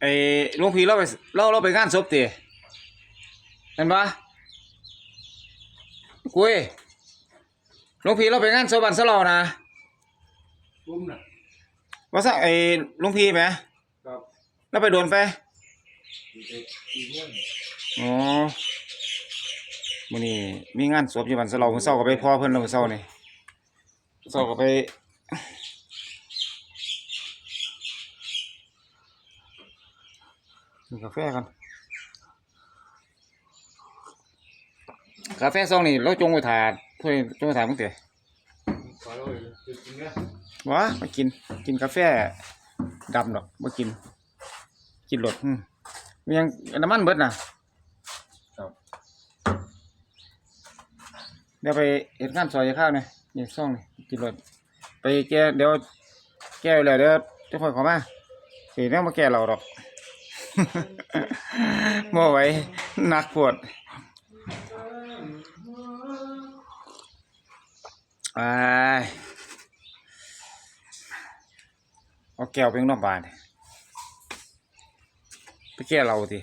ไอ้หลวงพี่เราไปเราเราไปงานศพติเห็นปะกุยหลวงพี่เราไปงานศพบันสลอนะปุ้มน่ะว่าสักไอ้หลวงพี่ไหมครับเราไปโดนไปอยู่ในที่เรื่องอ๋อมื้อนี้มีงานศพอยู่บันสลอมื้อเช้าก็ไปพ่อเพิ่นแล้วมื้อเช้านี่มื้อเช้าก็ไป กินกาแฟกันกาแฟซองนี่เราจงไว้ถาดเพื่อจงไว้ถาดมึงเตะขอเราเลยจะกินเนี่ยวะมากิน กินกาแฟดำดอกมากิน กินรถอืมมันยังน้ำมันเบิดน่ะครับเดี๋ยวไปเห็ดงานซอยข้าวเนี่ยนี่ซ่องนี่กินรถไปแก้เดี๋ยวแก้แล้วเดี๋ยวจะค่อยเขอมาสีเนี่ยมาแก้เราดอก บ่ไหวหนักปวดอ้ายเอาแก้วไปข้างนอกบ้านไปแก้เราดิ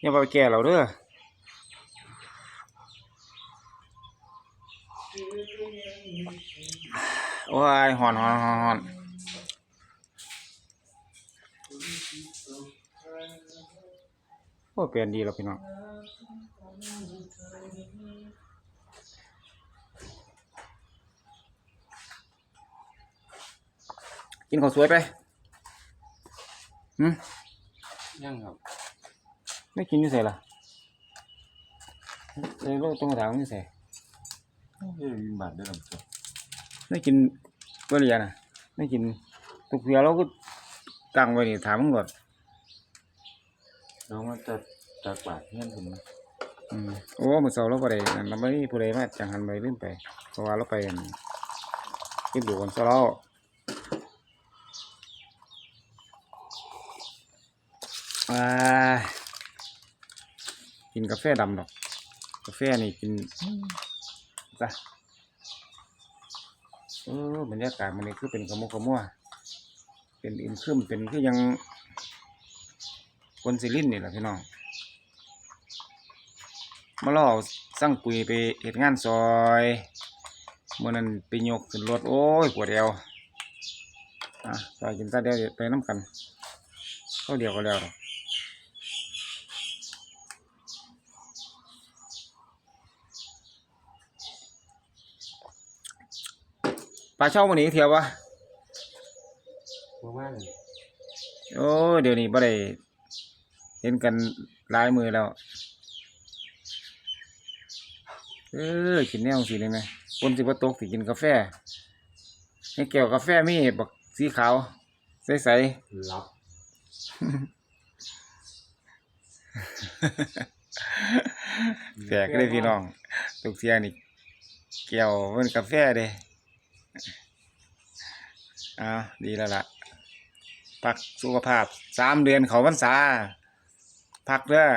อย่าไปแก้เราเด้อโอ้ยหอนหอนหอนหอน โอ้เปลี่ยนดีแล้วพี่น้องกินข้าวสวยไปหืมยังครับ ไม่กินนี่ใส่ละเอ้ยโลกตรงกระถางนี่ใส่เฮ้ยมีบาทด้วยลำตัวไม่กินเบอร์เรียนะไม่กินตุกเพียเราก็ตั้งไว้นี่ถามมึงก่อน เรามาจัดจากบาทเงี้ยผมอืมโอ้มือเช้าเราบ่ได้นั่นเราไม่มีผู้ใดมาจังหันไปลืมไปเพราะว่าเราไปอั่นกินดูกันซะแล้วอ่ากินกาแฟดำดอก กาแฟนี่กินจ้ะเออบรรยากาศมันนี่คือเป็นขมุขมัวเป็นอิมครึมเป็นคือยัง คนสิลินนี่แหละพี่น้องมาล่อสั่งกุยไปเหตุงานซอยเมื่อนั้นไปยกขึ้นรถโอ้ยปวดเอวอะซอยกินซะเดียวไปน้ำกันเข้าเดียวก็แล้วดอกปลาเช่ามันนี้เที่ยววะประมาณโอ้ยเดี๋ยวนี้บ่ได้ เห็นกันหลายมือแล้วเออกินแนวสิได้ไหมคนสิบ่ตกสิกินกาแฟให้แก้วกาแฟมีบักสีขาว ใสรับๆแปลกเลยพี่น้องตุกเที่ยนี่แก้วมันกาแฟเด้อ้าวดีแล้วล่ะพักสุขภาพสามเดือนเขาพรรษา พักเด้อ